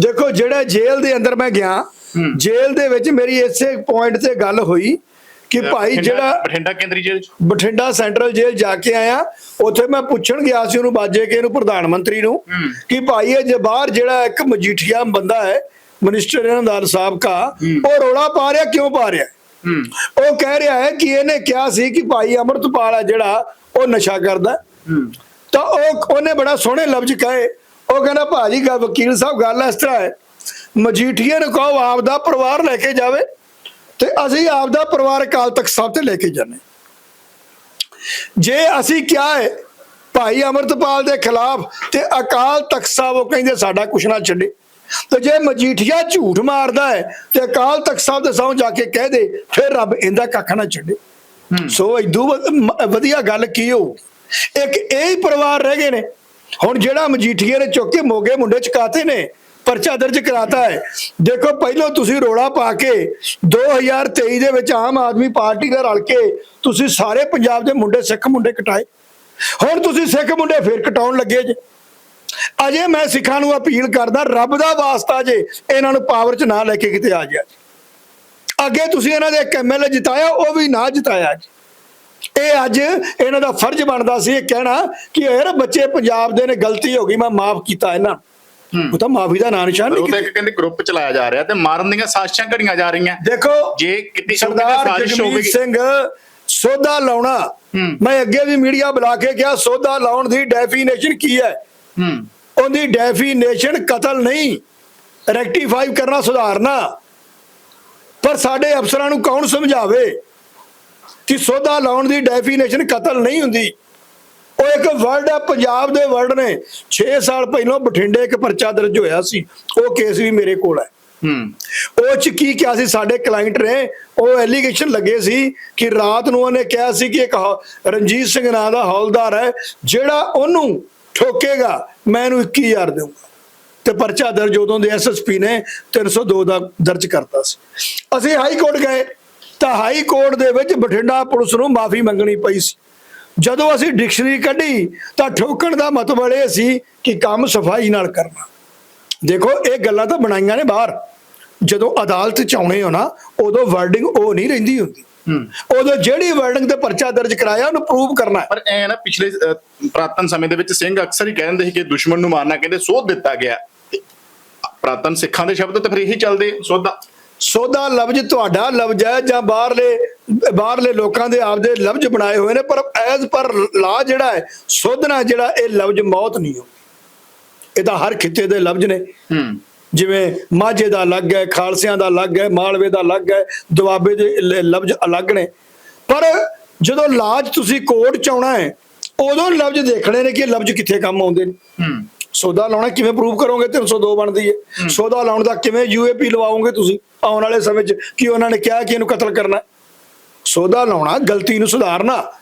ਦੇਖੋ ਜਿਹੜਾ ਜੇਲ੍ਹ ਦੇ ਅੰਦਰ ਮੈਂ ਗਿਆ। ਜੇਲ੍ਹ ਦੇ ਵਿੱਚ ਮੇਰੀ ਇਸੇ ਪੁਆਇੰਟ ਤੇ ਗੱਲ ਹੋਈ ਕਿ ਭਾਈ ਜਿਹੜਾ ਬਠਿੰਡਾ ਕੇਂਦਰੀ ਜੇਲ੍ਹ ਬਠਿੰਡਾ ਸੈਂਟਰਲ ਜੇਲ੍ਹ ਜਾ ਕੇ ਆਇਆ ਉੱਥੇ ਮੈਂ ਪੁੱਛਣ ਗਿਆ ਸੀ ਉਹਨੂੰ ਬਾਜੇ ਕੇ ਇਹਨੂੰ ਪ੍ਰਧਾਨ ਮੰਤਰੀ ਨੂੰ। ਕਿ ਭਾਈ ਇਹ ਜੇ ਬਾਹਰ ਜਿਹੜਾ ਇੱਕ ਮਜੀਠੀਆ ਬੰਦਾ ਹੈ ਮਿਨਿਸਟਰ ਇਹਨਾਂ ਦਾ ਸਾਬਕਾ ਉਹ ਰੋਲਾ ਪਾ ਰਿਹਾ ਕਿਉਂ ਪਾ ਰਿਹਾ? ਉਹ ਕਹਿ ਰਿਹਾ ਹੈ ਕਿ ਇਹਨੇ ਕਿਹਾ ਸੀ ਕਿ ਭਾਈ ਅਮਰਤਪਾਲ ਹੈ ਜਿਹੜਾ ਉਹ ਨਸ਼ਾ ਕਰਦਾ। ਤਾਂ ਉਹ ਉਹਨੇ ਬੜਾ ਸੋਹਣੇ ਲਫ਼ਜ਼ ਕਹੇ ਉਹ ਕਹਿੰਦਾ ਭਾਜੀ ਗਾ ਵਕੀਲ ਸਾਹਿਬ ਗੱਲ ਇਸ ਤਰ੍ਹਾਂ ਹੈ। ਮਜੀਠੀਏ ਨੂੰ ਕਹੋ ਆਪਦਾ ਪਰਿਵਾਰ ਲੈ ਕੇ ਜਾਵੇ ਤੇ ਅਸੀਂ ਆਪਦਾ ਪਰਿਵਾਰ ਅਕਾਲ ਤਖਤ ਸਾਹਿਬ ਤੇ ਲੈ ਕੇ ਜਾਂਦੇ ਜੇ ਅਸੀਂ ਕਿਹਾ ਹੈ ਭਾਈ ਅਮਰਤਪਾਲ ਦੇ ਖਿਲਾਫ ਤੇ ਅਕਾਲ ਤਖਤ ਸਾਹਿਬ ਉਹ ਕਹਿੰਦੇ ਸਾਡਾ ਕੁਛ ਨਾ ਛੱਡੇ। ਤੇ ਜੇ ਮਜੀਠੀਆ ਝੂਠ ਮਾਰਦਾ ਹੈ ਤੇ ਅਕਾਲ ਤਖਤ ਸਾਹਿਬ ਦੇ ਸਾਹਮਣੇ ਜਾ ਕੇ ਕਹਿ ਦੇ ਫਿਰ ਰੱਬ ਇਹਦਾ ਕੱਖ ਨਾ ਛੱਡੇ। ਸੋ ਇਦੂ ਵਧੀਆ ਗੱਲ ਕੀ ਹੋ? ਇੱਕ ਇਹ ਹੀ ਪਰਿਵਾਰ ਰਹਿ ਗਏ ਨੇ। ਹੁਣ ਜਿਹੜਾ ਮਜੀਠੀਏ ਨੇ ਚੁੱਕ ਕੇ ਮੋਗੇ ਮੁੰਡੇ ਚਕਾਤੇ ਨੇ, ਪਰਚਾ ਦਰਜ ਕਰਾਤਾ ਹੈ। ਦੇਖੋ, ਪਹਿਲਾਂ ਤੁਸੀਂ ਰੋਲਾ ਪਾ ਕੇ 2023 ਦੇ ਵਿੱਚ ਆਮ ਆਦਮੀ ਪਾਰਟੀ ਨਾਲ ਰਲ ਕੇ ਤੁਸੀਂ ਸਾਰੇ ਪੰਜਾਬ ਦੇ ਮੁੰਡੇ, ਸਿੱਖ ਮੁੰਡੇ ਕਟਾਏ। ਹੁਣ ਤੁਸੀਂ ਸਿੱਖ ਮੁੰਡੇ ਫਿਰ ਕਟਾਉਣ ਲੱਗੇ ਜੇ। ਅਜੇ ਮੈਂ ਸਿੱਖਾਂ ਨੂੰ ਅਪੀਲ ਕਰਦਾ, ਰੱਬ ਦਾ ਵਾਸਤਾ ਜੇ ਇਹਨਾਂ ਨੂੰ ਪਾਵਰ 'ਚ ਨਾ ਲੈ ਕੇ ਕਿਤੇ ਆ ਜਾ ਅੱਗੇ ਤੁਸੀਂ ਇਹਨਾਂ ਦੇ ਇੱਕ ਐਮਐਲਏ ਜਿਤਾਇਆ, ਉਹ ਵੀ ਨਾ ਜਿਤਾਇਆ ਜੀ। ਇਹ ਅੱਜ ਇਹਨਾਂ ਦਾ ਫਰਜ਼ ਬਣਦਾ ਸੀ ਇਹ ਕਹਿਣਾ ਕਿ ਯਾਰ ਬੱਚੇ ਪੰਜਾਬ ਦੇ ਨੇ ਗਲਤੀ ਹੋ ਗਈ ਮੈਂ ਮਾਫ ਕੀਤਾ ਇਹਨਾਂ। ਉਹ ਤਾਂ ਮਾਫੀ ਦਾ ਨਾਂ ਨਿਸ਼ਾਨ ਪਰ ਉਹ ਨਹੀਂ ਤਾਂ ਕਹਿੰਦੇ ਗਰੁੱਪ ਚਲਾਇਆ ਜਾ ਰਿਹਾ ਤੇ ਮਾਰਨ ਦੀਆਂ ਸਾਜ਼ਿਸ਼ਾਂ ਘੜੀਆਂ ਜਾ ਰਹੀਆਂ। ਦੇਖੋ ਜੇ ਕਿਤੇ ਸਰਦਾਰ ਜਗਮੀਤ ਸਿੰਘ ਸੋਧਾ ਲਾਉਣਾ। ਮੈਂ ਅੱਗੇ ਵੀ ਮੀਡੀਆ ਬੁਲਾ ਕੇ ਕਿਹਾ ਸੋਧਾ ਲਾਉਣ ਦੀ ਡੈਫੀਨੇਸ਼ਨ ਕੀ ਹੈ? ਹੂੰ। ਉਹਦੀ ਡੈਫੀਨੇਸ਼ਨ ਕਤਲ ਨਹੀਂ ਰੈਕਟੀਫਾਈ ਕਰਨਾ ਸੁਧਾਰਨਾ। ਪਰ ਸਾਡੇ ਅਫਸਰਾਂ ਨੂੰ ਕੌਣ ਸਮਝਾਵੇ? ਕਿ ਸੋਧਾ ਲਾਉਣ ਦੀ ਡੈਫੀਨੇਸ਼ਨ ਕਤਲ ਨਹੀਂ ਹੁੰਦੀ। ਉਹ ਇੱਕ ਵਰਡ ਹੈ ਪੰਜਾਬ ਦੇ ਵਰਡ ਨੇ। 6 ਸਾਲ ਪਹਿਲਾਂ ਬਠਿੰਡੇ ਇੱਕ ਪਰਚਾ ਦਰਜ ਹੋਇਆ ਸੀ। ਉਹ ਕੇਸ ਵੀ ਮੇਰੇ ਕੋਲ ਹੈ। ਹੂੰ। ਉਹ ਚ ਕੀ ਕਿਹਾ ਸੀ? ਸਾਡੇ ਕਲਾਇੰਟ ਨੇ ਉਹ ਐਲੀਗੇਸ਼ਨ ਲੱਗੇ ਸੀ ਕਿ ਰਾਤ ਨੂੰ ਉਹਨੇ ਕਿਹਾ ਸੀ ਕਿ ਇੱਕ ਰਣਜੀਤ ਸਿੰਘ ਨਾਂ ਦਾ ਹੌਲਦਾਰ ਹੈ ਜਿਹੜਾ ਉਹਨੂੰ ਠੋਕੇਗਾ ਮੈਂ ਇਹਨੂੰ 21000 ਦੇਵਾਂਗਾ ਤੇ ਪਰਚਾ ਦਰਜ ਉਦੋਂ ਦੇ ਐਸਐਸਪੀ ਨੇ 302 ਦਾ ਦਰਜ ਕਰਤਾ ਸੀ। ਅਸੀਂ ਹਾਈ ਕੋਰਟ ਗਏ। ਤਾਂ ਹਾਈ ਕੋਰਟ ਦੇ ਵਿੱਚ ਬਠਿੰਡਾ ਪੁਲਿਸ ਨੂੰ ਮਾਫੀ ਮੰਗਣੀ ਪਈ ਸੀ। ਜਦੋਂ ਅਸੀਂ ਡਿਕਸ਼ਨਰੀ ਕੱਢੀ ਤਾਂ ਠੋਕਣ ਦਾ ਮਤਲਬ ਇਹ ਸੀ ਕਿ ਕੰਮ ਸਫ਼ਾਈ ਨਾਲ ਕਰਨਾ। ਦੇਖੋ ਇਹ ਗੱਲਾਂ ਤਾਂ ਬਣਾਈਆਂ ਨੇ ਬਾਹਰ। ਜਦੋਂ ਅਦਾਲਤ ਚ ਆਉਣੇ ਹੋ ਨਾ ਉਦੋਂ ਵਰਡਿੰਗ ਉਹ ਨਹੀਂ ਰਹਿੰਦੀ ਹੁੰਦੀ। ਉਦੋਂ ਜਿਹੜੀ ਵਰਡਿੰਗ ਤੇ ਪਰਚਾ ਦਰਜ ਕਰਾਇਆ ਉਹਨੂੰ ਪ੍ਰੂਵ ਕਰਨਾ। ਪਰ ਐ ਨਾ ਪਿਛਲੇ ਪ੍ਰਾਤਨ ਸਮੇਂ ਦੇ ਵਿੱਚ ਸਿੰਘ ਅਕਸਰ ਹੀ ਕਹਿੰਦੇ ਸੀ ਕਿ ਦੁਸ਼ਮਣ ਨੂੰ ਮਾਰਨਾ ਕਹਿੰਦੇ ਸੋਧ ਦਿੱਤਾ ਗਿਆ। ਪ੍ਰਾਤਨ ਸਿੱਖਾਂ ਦੇ ਸ਼ਬਦ ਤਾਂ ਫਿਰ ਇਹੀ ਚੱਲਦੇ ਸੋਧਾ। ਸੋਧਾ ਲਫ਼ਜ਼ ਤੁਹਾਡਾ ਲਫ਼ਜ਼ ਹੈ ਜਾਂ ਬਾਹਰਲੇ ਬਾਹਰਲੇ ਲੋਕਾਂ ਦੇ ਆਪਦੇ ਲਫ਼ਜ਼ ਬਣਾਏ ਹੋਏ ਨੇ ਪਰ ਐਜ਼ ਪਰ ਲਾ ਜਿਹੜਾ ਹੈ ਸੋਧਣਾ ਜਿਹੜਾ ਇਹ ਲਫ਼ਜ਼ ਮੌਤ ਨਹੀਂ ਹੋ। ਇਹ ਤਾਂ ਹਰ ਖਿੱਤੇ ਦੇ ਲਫ਼ਜ਼ ਨੇ। ਹੂੰ। ਜਿਵੇਂ ਮਾਝੇ ਦਾ ਅਲੱਗ ਹੈ ਖਾਲਸਿਆਂ ਦਾ ਅਲੱਗ ਹੈ ਮਾਲਵੇ ਦਾ ਅਲੱਗ ਹੈ ਦੁਆਬੇ ਦੇ ਲਫ਼ਜ਼ ਅਲੱਗ ਨੇ। ਪਰ ਜਦੋਂ ਲਾਜ ਤੁਸੀਂ ਕੋਰਟ ਚ ਆਉਣਾ ਹੈ ਉਦੋਂ ਲਫ਼ਜ਼ ਦੇਖਣੇ ਨੇ ਕਿ ਲਫ਼ਜ਼ ਕਿੱਥੇ ਕੰਮ ਆਉਂਦੇ ਨੇ। ਹੂੰ। ਸੌਦਾ ਲਾਉਣਾ ਕਿਵੇਂ ਪ੍ਰੂਵ ਕਰੋਗੇ? 302 ਬਣਦੀ ਹੈ। ਸੌਦਾ ਲਾਉਣ ਦਾ ਕਿਵੇਂ ਯੂਏਪੀ ਲਵਾਓਗੇ ਤੁਸੀਂ? ਆਉਣ ਵਾਲੇ ਸਮੇਂ 'ਚ ਕਿ ਉਹਨਾਂ ਨੇ ਕਿਹਾ ਕਿ ਇਹਨੂੰ ਕਤਲ ਕਰਨਾ ਹੈ? ਸੌਦਾ ਲਾਉਣਾ, ਗਲਤੀ ਨੂੰ ਸੁਧਾਰਨਾ।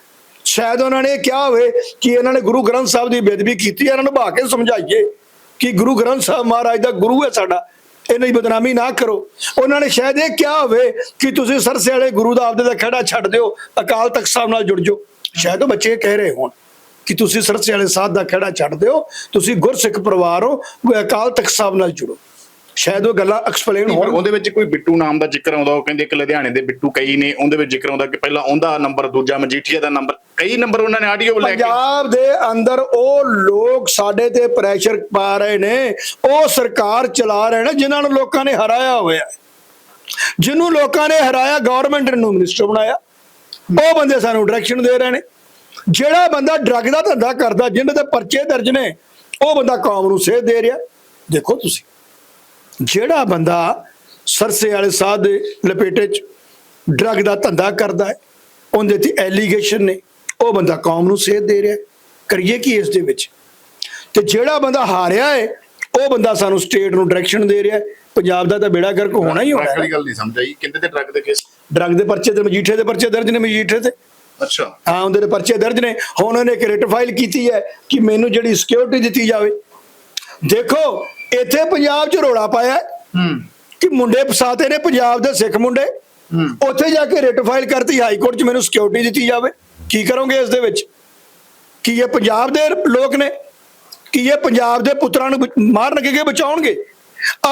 ਸ਼ਾਇਦ ਉਹਨਾਂ ਨੇ ਇਹ ਕਿਹਾ ਹੋਵੇ ਕਿ ਇਹਨਾਂ ਨੇ ਗੁਰੂ ਗ੍ਰੰਥ ਸਾਹਿਬ ਦੀ ਬੇਦਬੀ ਕੀਤੀ ਇਹਨਾਂ ਨੂੰ ਬਹਾ ਕੇ ਸਮਝਾਈਏ ਕਿ ਗੁਰੂ ਗ੍ਰੰਥ ਸਾਹਿਬ ਮਹਾਰਾਜ ਦਾ ਗੁਰੂ ਹੈ ਸਾਡਾ, ਇਹਨਾਂ ਦੀ ਬਦਨਾਮੀ ਨਾ ਕਰੋ। ਉਹਨਾਂ ਨੇ ਸ਼ਾਇਦ ਇਹ ਕਿਹਾ ਹੋਵੇ ਕਿ ਤੁਸੀਂ ਸਰਸੇ ਵਾਲੇ ਗੁਰੂ ਦਾ ਆਪਦੇ ਦਾ ਖੜਾ ਛੱਡ ਦਿਓ, ਅਕਾਲ ਤਖਤ ਸਾਹਿਬ ਨਾਲ ਜੁੜ ਜਾਓ। ਸ਼ਾਇਦ ਉਹ ਬੱਚੇ ਕਹਿ ਰਹੇ ਹੋਣ ਕਿ ਤੁਸੀਂ ਸਰਸੇ ਵਾਲੇ ਸਾਧ ਦਾ ਖੜਾ ਛੱਡ ਦਿਓ, ਤੁਸੀਂ ਗੁਰਸਿੱਖ ਪਰਿਵਾਰ ਹੋ, ਅਕਾਲ ਤਖਤ ਸਾਹਿਬ ਨਾਲ ਜੁੜੋ। ਸ਼ਾਇਦ ਉਹ ਗੱਲਾਂ ਐਕਸਪਲੇਨ ਹੋਣ ਉਹਦੇ ਵਿੱਚ ਕੋਈ ਬਿੱਟੂ ਨਾਮ ਦਾ ਜ਼ਿਕਰ ਆਉਂਦਾ ਉਹ ਕਹਿੰਦੇ ਇੱਕ ਲੁਧਿਆਣੇ ਦੇ ਬਿੱਟੂ ਕਈ ਨੇ ਉਹਦੇ ਵਿੱਚ ਜ਼ਿਕਰ ਆਉਂਦਾ ਕਿ ਪਹਿਲਾਂ ਉਹਦਾ ਨੰਬਰ ਦੂਜਾ ਮਜੀਠੀਆ ਦਾ ਨੰਬਰ ਕਈ ਨੰਬਰ ਉਹਨਾਂ ਨੇ ਆਡੀਓ ਲੈ ਕੇ ਪੰਜਾਬ ਦੇ ਅੰਦਰ ਉਹ ਲੋਕ ਸਾਡੇ ਤੇ ਪ੍ਰੈਸ਼ਰ ਪਾ ਰਹੇ ਨੇ ਉਹ ਸਰਕਾਰ ਚਲਾ ਰਹੇ ਨੇ ਜਿਨ੍ਹਾਂ ਨੂੰ ਲੋਕਾਂ ਨੇ ਹਰਾਇਆ ਹੋਇਆ ਜਿਹਨੂੰ ਲੋਕਾਂ ਨੇ ਹਰਾਇਆ ਗਵਰਨਮੈਂਟ ਨੂੰ ਮਿਨਿਸਟਰ ਬਣਾਇਆ। ਉਹ ਬੰਦੇ ਸਾਨੂੰ ਡਾਇਰੈਕਸ਼ਨ ਦੇ ਰਹੇ ਨੇ। ਜਿਹੜਾ ਬੰਦਾ ਡਰੱਗ ਦਾ ਧੰਦਾ ਕਰਦਾ ਜਿਹਨਾਂ ਦੇ ਪਰਚੇ ਦਰਜ ਨੇ ਉਹ ਬੰਦਾ ਕੌਮ ਨੂੰ ਸੇਧ ਦੇ ਰਿਹਾ। ਦੇਖੋ ਤੁਸੀਂ। ਜਿਹੜਾ ਬੰਦਾ ਸਰਸੇ ਵਾਲੇ ਸਾਧ ਦੇ ਲਪੇਟੇ 'ਚ ਡਰੱਗ ਦਾ ਧੰਦਾ ਕਰਦਾ ਹੈ ਉਹਦੇ ਤੇ ਐਲੀਗੇਸ਼ਨ ਨੇ ਉਹ ਬੰਦਾ ਕੌਮ ਨੂੰ ਸੇਧ ਦੇ ਰਿਹਾ। ਕਰੀਏ ਕੀ ਇਸ ਦੇ ਵਿੱਚ? ਤੇ ਜਿਹੜਾ ਬੰਦਾ ਹਾਰਿਆ ਹੈ ਉਹ ਬੰਦਾ ਸਾਨੂੰ ਸਟੇਟ ਨੂੰ ਡਾਇਰੈਕਸ਼ਨ ਦੇ ਰਿਹਾ। ਪੰਜਾਬ ਦਾ ਤਾਂ ਬੇੜਾ ਗਰਕ ਹੋਣਾ ਹੀ ਹੋਣਾ ਹੈ। ਗੱਲ ਨਹੀਂ ਤੇ ਡਰੱਗ ਦੇ ਕੇਸ ਡਰੱਗ ਦੇ ਪਰਚੇ ਤੇ ਮਜੀਠੇ ਦੇ ਪਰਚੇ ਦਰਜ ਨੇ ਮਜੀਠੇ ਤੇ। ਅੱਛਾ। ਹਾਂ ਉਹਦੇ ਦੇ ਪਰਚੇ ਦਰਜ ਨੇ। ਹੁਣ ਉਹਨੇ ਇੱਕ ਰਿਟ ਫਾਈਲ ਕੀਤੀ ਹੈ ਕਿ ਮੈਨੂੰ ਜਿਹੜੀ ਸਿਕਿਉਰਿਟੀ ਦਿੱਤੀ ਜਾਵੇ। ਦੇਖੋ ਇੱਥੇ ਪੰਜਾਬ 'ਚ ਰੋਲਾ ਪਾਇਆ ਹੈ ਕਿ ਮੁੰਡੇ ਫਸਾਤੇ ਨੇ ਪੰਜਾਬ ਦੇ ਸਿੱਖ ਮੁੰਡੇ। ਉੱਥੇ ਜਾ ਕੇ ਰਿਟ ਫਾਈਲ ਕਰਤੀ ਹਾਈ ਕੋਰਟ 'ਚ ਮੈਨੂੰ ਸਿਕਿਉਰਿਟੀ ਦਿੱਤੀ ਜਾਵੇ। ਕੀ ਕਰੋਗੇ ਇਸ ਦੇ ਵਿੱਚ? ਕੀ ਇਹ ਪੰਜਾਬ ਦੇ ਲੋਕ ਨੇ? ਕੀ ਇਹ ਪੰਜਾਬ ਦੇ ਪੁੱਤਰਾਂ ਨੂੰ ਮਾਰਨਗੇ ਕਿ ਬਚਾਉਣਗੇ?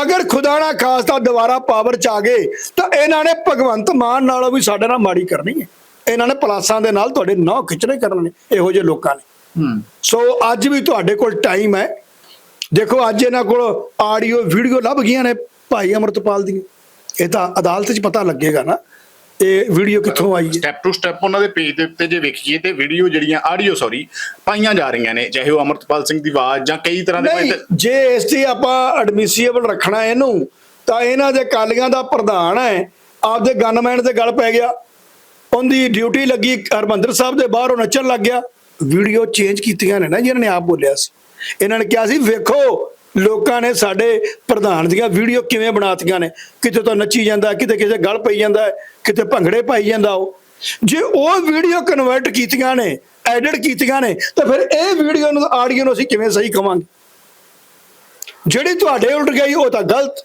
ਅਗਰ ਖੁਦਾ ਨਾ ਖਾਸਤਾ ਦੁਬਾਰਾ ਪਾਵਰ ਚ ਆ ਗਏ ਤਾਂ ਇਹਨਾਂ ਨੇ ਭਗਵੰਤ ਮਾਨ ਨਾਲੋਂ ਵੀ ਸਾਡੇ ਨਾਲ ਮਾੜੀ ਕਰਨੀ ਹੈ। ਇਹਨਾਂ ਨੇ ਪਲਾਸਾਂ ਦੇ ਨਾਲ ਤੁਹਾਡੇ ਨੌ ਖਿੱਚਣੇ ਕਰਨੇ ਇਹੋ ਜਿਹੇ ਲੋਕਾਂ ਨੇ। ਹੂੰ। ਸੋ ਅੱਜ ਵੀ ਤੁਹਾਡੇ ਕੋਲ ਟਾਈਮ ਹੈ। ਦੇਖੋ ਅੱਜ ਇਹਨਾਂ ਕੋਲ ਆਡੀਓ ਵੀਡੀਓ ਲੱਭ ਗਈਆਂ ਨੇ ਭਾਈ ਅਮਰਤਪਾਲ ਦੀ। ਇਹ ਤਾਂ ਅਦਾਲਤ 'ਚ ਪਤਾ ਲੱਗੇਗਾ ਨਾ ਇਹ ਵੀਡੀਓ ਕਿੱਥੋਂ ਆਈ ਹੈ। ਸਟੈਪ ਟੂ ਸਟੈਪ ਉਹਨਾਂ ਦੇ ਪੇਜ ਦੇ ਉੱਤੇ ਜੇ ਵੇਖੀਏ ਤੇ ਵੀਡੀਓ ਜਿਹੜੀਆਂ ਆਡੀਓ ਸੌਰੀ ਪਾਈਆਂ ਜਾ ਰਹੀਆਂ ਨੇ ਚਾਹੇ ਉਹ ਅਮਰਤਪਾਲ ਸਿੰਘ ਦੀ ਆਵਾਜ਼ ਜਾਂ ਕਈ ਤਰ੍ਹਾਂ ਦੇ ਜੇ ਇਸ ਦੀ ਆਪਾਂ ਐਡਮਿਸੀਬਲ ਰੱਖਣਾ ਇਹਨੂੰ ਤਾਂ ਇਹਨਾਂ ਦੇ ਕਾਲੀਆਂ ਦਾ ਪ੍ਰਧਾਨ ਹੈ। ਆਪਦੇ ਗਨਮੈਨ ਦੇ ਗਲ ਪੈ ਗਿਆ। ਉਹਦੀ ਡਿਊਟੀ ਲੱਗੀ ਹਰਮੰਦਰ ਸਾਹਿਬ ਦੇ ਬਾਹਰ ਉਹ ਨੱਚਣ ਲੱਗ ਗਿਆ। ਵੀਡੀਓ ਚੇਂਜ ਕੀਤੀਆਂ ਨੇ ਨਾ ਜਿਹਨਾਂ ਨੇ ਆਪ ਬੋਲਿਆ ਸੀ। ਇਹਨਾਂ ਨੇ ਕਿਹਾ ਸੀ ਵੇਖੋ ਲੋਕਾਂ ਨੇ ਸਾਡੇ ਪ੍ਰਧਾਨ ਦੀਆਂ ਵੀਡੀਓ ਕਿਵੇਂ ਬਣਾਤੀਆਂ ਨੇ। ਕਿਤੇ ਤਾਂ ਨੱਚੀ ਜਾਂਦਾ ਕਿਤੇ ਕਿਸੇ ਗਲ ਪਈ ਜਾਂਦਾ ਕਿਤੇ ਭੰਗੜੇ ਪਾਈ ਜਾਂਦਾ ਉਹ। ਜੇ ਉਹ ਵੀਡੀਓ ਕਨਵਰਟ ਕੀਤੀਆਂ ਨੇ ਐਡਿਟ ਕੀਤੀਆਂ ਨੇ ਤਾਂ ਫਿਰ ਇਹ ਵੀਡੀਓ ਨੂੰ ਆਡੀਓ ਨੂੰ ਅਸੀਂ ਕਿਵੇਂ ਸਹੀ ਕਵਾਂਗੇ? ਜਿਹੜੀ ਤੁਹਾਡੇ ਉਲਟ ਗਈ ਉਹ ਤਾਂ ਗਲਤ।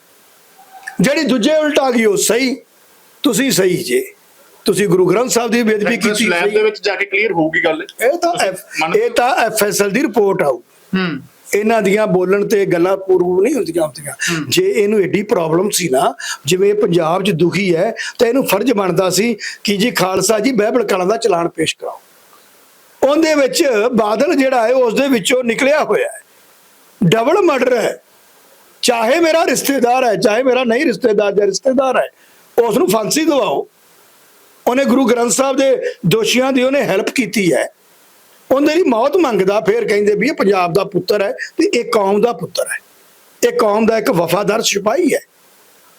ਜਿਹੜੀ ਦੂਜੇ ਉਲਟ ਆ ਗਈ ਉਹ ਸਹੀ। ਤੁਸੀਂ ਸਹੀ ਜੇ। ਤੁਸੀਂ ਗੁਰੂ ਗ੍ਰੰਥ ਸਾਹਿਬ ਦੀ ਬੇਦਬੀ ਕੀਤੀ ਸਲੈਬ। ਦੇ ਵਿੱਚ ਜਾ ਕੇ ਕਲੀਅਰ ਹੋਊਗੀ ਗੱਲ। ਇਹ ਤਾਂ ਇਹ ਤਾਂ ਐਫਐਸਐਲ ਦੀ ਰਿਪੋਰਟ ਆਊ। ਇਹਨਾਂ ਦੀਆਂ ਬੋਲਣ ਤੇ ਗੱਲਾਂ ਪੂਰਵ ਨਹੀਂ ਹੁੰਦੀਆਂ ਹੁੰਦੀਆਂ। ਜੇ ਇਹਨੂੰ ਐਡੀ ਪ੍ਰੋਬਲਮ ਸੀ ਨਾ ਜਿਵੇਂ ਪੰਜਾਬ 'ਚ ਦੁਖੀ ਹੈ ਤਾਂ ਇਹਨੂੰ ਫਰਜ਼ ਬਣਦਾ ਸੀ ਕਿ ਜੀ ਖਾਲਸਾ ਜੀ ਬਾਈਬਲ ਕਲਾਂ ਦਾ ਚਲਾਨ ਪੇਸ਼ ਕਰਾਓ। ਉਹਦੇ ਵਿੱਚ ਬਾਦਲ ਜਿਹੜਾ ਹੈ ਉਸ ਦੇ ਵਿੱਚੋਂ ਨਿਕਲਿਆ ਹੋਇਆ ਹੈ। ਡਬਲ ਮਰਡਰ ਹੈ। ਚਾਹੇ ਮੇਰਾ ਰਿਸ਼ਤੇਦਾਰ ਹੈ ਚਾਹੇ ਮੇਰਾ ਨਹੀਂ ਰਿਸ਼ਤੇਦਾਰ ਜਾਂ ਰਿਸ਼ਤੇਦਾਰ ਹੈ ਉਸ ਨੂੰ ਫਾਂਸੀ ਦਿਵਾਓ। ਉਹਨੇ ਗੁਰੂ ਗ੍ਰੰਥ ਸਾਹਿਬ ਦੇ ਦੋਸ਼ੀਆਂ ਦੀ ਉਹਨੇ ਹੈਲਪ ਕੀਤੀ ਹੈ। ਉਹਦੇ ਲਈ ਮੌਤ ਮੰਗਦਾ, ਫਿਰ ਕਹਿੰਦੇ ਵੀ ਇਹ ਪੰਜਾਬ ਦਾ ਪੁੱਤਰ ਹੈ ਤੇ ਇਹ ਕੌਮ ਦਾ ਪੁੱਤਰ ਹੈ। ਇਹ ਕੌਮ ਦਾ ਇੱਕ ਵਫਾਦਾਰ ਸਿਪਾਹੀ ਹੈ।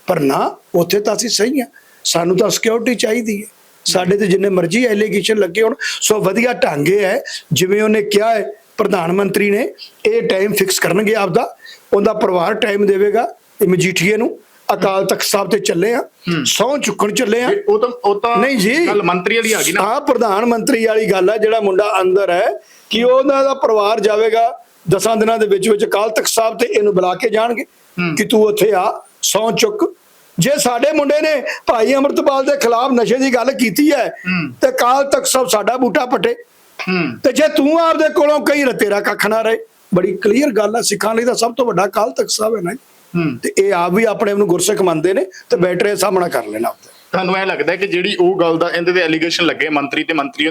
ਪਰ ਨਾ, ਉੱਥੇ ਤਾਂ ਅਸੀਂ ਸਹੀ ਹਾਂ। ਸਾਨੂੰ ਤਾਂ ਸਿਕਿਉਰਿਟੀ ਚਾਹੀਦੀ ਹੈ। ਸਾਡੇ ਤੇ ਜਿੰਨੇ ਮਰਜ਼ੀ ਐਲੀਗੇਸ਼ਨ ਲੱਗੇ ਹੋਣ, ਸੋ ਵਧੀਆ ਢੰਗ ਇਹ ਹੈ। ਜਿਵੇਂ ਉਹਨੇ ਕਿਹਾ ਹੈ, ਪ੍ਰਧਾਨ ਮੰਤਰੀ ਨੇ, ਇਹ ਟਾਈਮ ਫਿਕਸ ਕਰਨਗੇ ਆਪਦਾ। ਉਹਦਾ ਪਰਿਵਾਰ ਟਾਈਮ ਦੇਵੇਗਾ, ਇਹ ਮਜੀਠੀਏ ਨੂੰ। ਅਕਾਲ ਤਖਤ ਸਾਹਿਬ ਤੇ ਚੱਲੇ ਆ ਸਹੁੰ ਚੁੱਕਣ ਚੱਲੇ ਆ। ਉਹ ਤਾਂ ਉਹ ਤਾਂ ਨਹੀਂ ਜੀ ਗੱਲ ਮੰਤਰੀ ਵਾਲੀ ਆ ਗਈ ਨਾ। ਹਾਂ ਪ੍ਰਧਾਨ ਮੰਤਰੀ ਵਾਲੀ ਗੱਲ ਹੈ ਜਿਹੜਾ ਮੁੰਡਾ ਅੰਦਰ ਹੈ ਕਿ ਉਹਨਾਂ ਦਾ ਪਰਿਵਾਰ ਜਾਵੇਗਾ ਦਸਾਂ ਦਿਨਾਂ ਦੇ ਵਿੱਚ ਵਿੱਚ ਕਾਲ ਤਖਤ ਸਾਹਿਬ ਤੇ ਇਹਨੂੰ ਬੁਲਾ ਕੇ ਜਾਣਗੇ ਕਿ ਤੂੰ ਉੱਥੇ ਆ ਸੌ ਚੁੱਕ। ਜੇ ਸਾਡੇ ਮੁੰਡੇ ਨੇ ਭਾਈ ਅਮਰਤਪਾਲ ਦੇ ਖਿਲਾਫ ਨਸ਼ੇ ਦੀ ਗੱਲ ਕੀਤੀ ਹੈ ਤੇ ਕਾਲ ਤਖਤ ਸਾਹਿਬ ਸਾਡਾ ਬੂਟਾ ਪੱਟੇ। ਤੇ ਜੇ ਤੂੰ ਆਪਦੇ ਕੋਲੋਂ ਕਈ ਰ- ਤੇਰਾ ਕੱਖ ਨਾ ਰਹੇ। ਬੜੀ ਕਲੀਅਰ ਗੱਲ ਹੈ ਸਿੱਖਾਂ ਲਈ ਤਾਂ ਸਭ ਤੋਂ ਵੱਡਾ ਕਾਲ ਤਖਤ ਸਾਹਿਬ ਹੈ ਨਾ ਤੇ ਇਹ ਆਪ ਵੀ ਆਪਣੇ ਆਪ ਨੂੰ ਗੁਰਸਿੱਖ ਮੰਨਦੇ ਨੇ ਤੇ ਬੈਟਰੇ ਸਾਹਮਣਾ ਕਰ ਲੈਣਾ ਆਪਦਾ। ਤੁਹਾਨੂੰ ਇਹ ਲੱਗਦਾ ਕਿ ਜਿਹੜੀ ਉਹ ਗੱਲ ਦਾ ਇਹਦੇ ਤੇ ਐਲੀਗੇਸ਼ਨ ਲੱਗੇ ਮੰਤਰੀ ਤੇ ਮੰਤਰੀ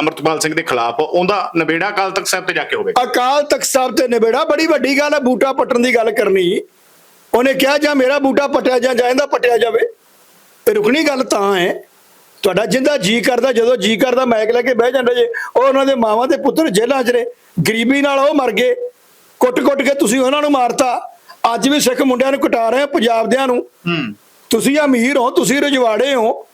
ਅਮਰਤਪਾਲ ਸਿੰਘ ਦੇ ਖਿਲਾਫ ਉਹਦਾ ਨਵੇੜਾ ਕਾਲ ਤੱਕ ਸਾਹਿਬ ਤੇ ਜਾ ਕੇ ਹੋਵੇ। ਅਕਾਲ ਤਖਤ ਸਾਹਿਬ ਤੇ ਨਿਬੇੜਾ ਬੜੀ ਵੱਡੀ ਗੱਲ ਹੈ ਬੂਟਾ ਪੱਟਣ ਦੀ ਗੱਲ ਕਰਨੀ। ਉਹਨੇ ਕਿਹਾ ਜਾਂ ਮੇਰਾ ਬੂਟਾ ਪੱਟਿਆ ਜਾਂ ਜਾਂਦਾ ਪੱਟਿਆ ਜਾਵੇ। ਇਹ ਰੁਕਣੀ ਗੱਲ ਤਾਂ ਹੈ ਤੁਹਾਡਾ ਜਿੰਦਾ ਜੀ ਕਰਦਾ ਜਦੋਂ ਜੀ ਕਰਦਾ ਮੈਕ ਲੈ ਕੇ ਬਹਿ ਜਾਂਦੇ ਜੇ ਉਹ ਉਹਨਾਂ ਦੇ ਮਾਵਾਂ ਦੇ ਪੁੱਤਰ ਜੇਲ੍ਹਾਂ 'ਚ ਨੇ। ਗਰੀਬੀ ਨਾਲ ਉਹ ਮਰ ਗਏ। ਕੁੱਟ-ਕੁੱਟ ਕੇ ਤੁਸੀਂ ਉਹਨਾਂ ਨੂੰ ਮਾਰਤਾ। ਅੱਜ ਵੀ ਸਿੱਖ ਮੁੰਡਿਆਂ ਨੂੰ ਕੁਟਾ ਰਹੇ ਆ ਪੰਜਾਬ ਦਿਆਂ ਨੂੰ। ਤੁਸੀਂ ਅਮੀਰ ਹੋ ਤੁਸੀਂ ਰਜਵਾੜੇ ਹੋ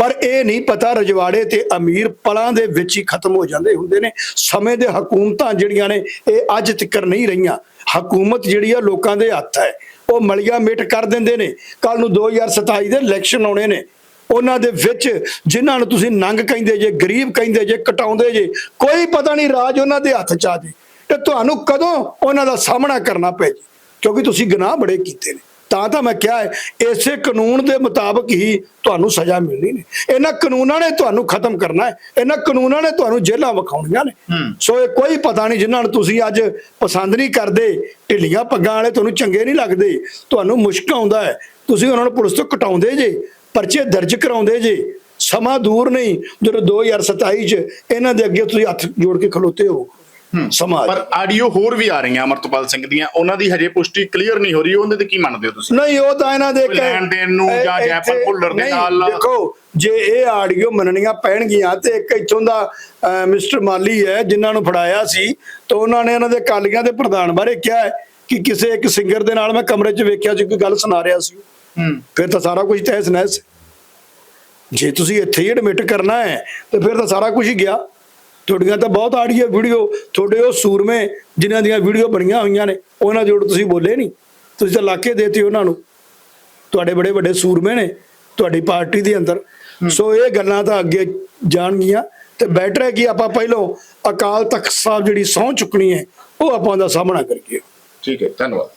ਪਰ ਇਹ ਨਹੀਂ ਪਤਾ ਰਜਵਾੜੇ ਤੇ ਅਮੀਰ ਪਲਾਂ ਦੇ ਵਿੱਚ ਹੀ ਖਤਮ ਹੋ ਜਾਂਦੇ ਹੁੰਦੇ ਨੇ। ਸਮੇਂ ਦੇ ਹਕੂਮਤਾਂ ਜਿਹੜੀਆਂ ਨੇ ਇਹ ਅੱਜ ਤੱਕ ਨਹੀਂ ਰਹੀਆਂ। ਹਕੂਮਤ ਜਿਹੜੀ ਆ ਲੋਕਾਂ ਦੇ ਹੱਥ ਹੈ। ਉਹ ਮਲਿਆ ਮਿਟ ਕਰ ਦਿੰਦੇ ਨੇ। ਕੱਲ ਨੂੰ 2027 ਦੇ ਇਲੈਕਸ਼ਨ ਆਉਣੇ ਨੇ। ਉਹਨਾਂ ਦੇ ਵਿੱਚ ਜਿਨ੍ਹਾਂ ਨੂੰ ਤੁਸੀਂ ਨੰਗ ਕਹਿੰਦੇ ਜੇ ਗਰੀਬ ਕਹਿੰਦੇ ਜੇ ਕਟਾਉਂਦੇ ਜੇ ਕੋਈ ਪਤਾ ਨਹੀਂ ਰਾਜ ਉਹਨਾਂ ਦੇ ਹੱਥ ਚ ਆ ਜੇ। ਤੇ ਤੁਹਾਨੂੰ ਕਦੋਂ ਉਹਨਾਂ ਦਾ ਸਾਹਮਣਾ ਕਰਨਾ ਪੈ ਜੇ? ਕਿਉਂਕਿ ਤੁਸੀਂ ਗੁਨਾਹ ਬੜੇ ਕੀਤੇ ਨੇ। ਤਾਂ ਤਾਂ ਮੈਂ ਕਿਹਾ ਹੈ ਇਸੇ ਕਾਨੂੰਨ ਦੇ ਮੁਤਾਬਕ ਹੀ ਤੁਹਾਨੂੰ ਸਜ਼ਾ ਮਿਲਣੀ ਨੇ। ਇਹਨਾਂ ਕਾਨੂੰਨਾਂ ਨੇ ਤੁਹਾਨੂੰ ਖਤਮ ਕਰਨਾ ਹੈ। ਇਹਨਾਂ ਕਾਨੂੰਨਾਂ ਨੇ ਤੁਹਾਨੂੰ ਜੇਲ੍ਹਾਂ ਵਿਖਾਉਣੀਆਂ ਨੇ। ਸੋ ਇਹ ਕੋਈ ਪਤਾ ਨਹੀਂ ਜਿਨ੍ਹਾਂ ਨੂੰ ਤੁਸੀਂ ਅੱਜ ਪਸੰਦ ਨਹੀਂ ਕਰਦੇ ਢਿੱਲੀਆਂ ਪੱਗਾਂ ਵਾਲੇ ਤੁਹਾਨੂੰ ਚੰਗੇ ਨਹੀਂ ਲੱਗਦੇ। ਤੁਹਾਨੂੰ ਮੁਸ਼ਕ ਆਉਂਦਾ ਹੈ। ਤੁਸੀਂ ਉਹਨਾਂ ਨੂੰ ਪੁਲਿਸ ਤੋਂ ਕਟਾਉਂਦੇ ਜੇ ਪਰਚੇ ਦਰਜ ਕਰਾਉਂਦੇ ਜੇ ਸਮਾਂ ਦੂਰ ਨਹੀਂ। ਜਦੋਂ 2027 ਚ ਇਹਨਾਂ ਦੇ ਅੱਗੇ ਤੁਸੀਂ ਹੱਥ ਜੋੜ ਕੇ ਖਲੋਤੇ ਹੋ ਸਮਾਜ। ਪਰ ਆਡੀਓ ਹੋਰ ਵੀ ਆ ਰਹੀਆਂ ਅਮਰਤਪਾਲ ਸਿੰਘ ਦੀਆਂ। ਉਹਨਾਂ ਦੀ ਹਜੇ ਪੁਸ਼ਟੀ ਕਲੀਅਰ ਨਹੀਂ ਹੋ ਰਹੀ। ਉਹਦੇ ਤੇ ਕੀ ਮੰਨਦੇ ਹੋ ਤੁਸੀਂ? ਨਹੀਂ ਉਹ ਤਾਂ ਇਹਨਾਂ ਦੇ ਲੈਣ ਦੇਣ ਨੂੰ ਜਾਂ ਜੈਪਲ ਭੁੱਲਰ ਦੇ ਨਾਲ- ਦੇਖੋ ਜੇ ਇਹ ਆਡੀਓ ਮੰਨਣੀਆਂ ਪੈਣਗੀਆਂ ਤੇ ਇੱਕ ਇੱਥੋਂ ਦਾ ਮਿਸਟਰ ਮਾਲੀ ਹੈ ਜਿਨ੍ਹਾਂ ਨੂੰ ਫੜਾਇਆ ਸੀ ਤਾਂ ਉਹਨਾਂ ਨੇ ਇਹਨਾਂ ਦੇ ਕਾਲੀਆਂ ਦੇ ਪ੍ਰਧਾਨ ਬਾਰੇ ਕਿਹਾ ਹੈ ਕਿ ਕਿਸੇ ਇੱਕ ਸਿੰਗਰ ਦੇ ਨਾਲ ਮੈਂ ਕਮਰੇ 'ਚ ਵੇਖਿਆ ਸੀ ਕੋਈ ਗੱਲ ਸੁਣਾ ਰਿਹਾ ਸੀ। ਹੂੰ। ਫਿਰ ਤਾਂ ਸਾਰਾ ਕੁਝ ਤਹਿਸ ਨਹਿਸ। ਜੇ ਤੁਸੀਂ ਇੱਥੇ ਹੀ ਐਡਮਿਟ ਕਰਨਾ ਹੈ ਤੇ ਫਿਰ ਤਾਂ ਸਾਰਾ ਕੁਝ ਹੀ ਗਿਆ। ਤੁਹਾਡੀਆਂ ਤਾਂ ਬਹੁਤ ਆਡੀਓ ਵੀਡੀਓ ਤੁਹਾਡੇ ਉਹ ਸੂਰਮੇ ਜਿਨ੍ਹਾਂ ਦੀਆਂ ਵੀਡੀਓ ਬਣੀਆਂ ਹੋਈਆਂ ਨੇ ਉਹਨਾਂ ਜੋੜ ਤੁਸੀਂ ਬੋਲੇ ਨਹੀਂ। ਤੁਸੀਂ ਤਾਂ ਲਾਕੇ ਦੇਤੇ ਉਹਨਾਂ ਨੂੰ। ਤੁਹਾਡੇ ਬੜੇ ਵੱਡੇ ਸੂਰਮੇ ਨੇ ਤੁਹਾਡੀ ਪਾਰਟੀ ਦੇ ਅੰਦਰ। ਸੋ ਇਹ ਗੱਲਾਂ ਤਾਂ ਅੱਗੇ ਜਾਣਗੀਆਂ। ਤੇ ਬੈਟਰ ਹੈ ਕਿ ਆਪਾਂ ਪਹਿਲੋਂ ਅਕਾਲ ਤਖਤ ਸਾਹਿਬ ਜਿਹੜੀ ਸਹੁੰ ਚੁੱਕਣੀ ਹੈ ਉਹ ਆਪਾਂ ਦਾ ਸਾਹਮਣਾ ਕਰੀਏ। ਠੀਕ ਹੈ ਧੰਨਵਾਦ।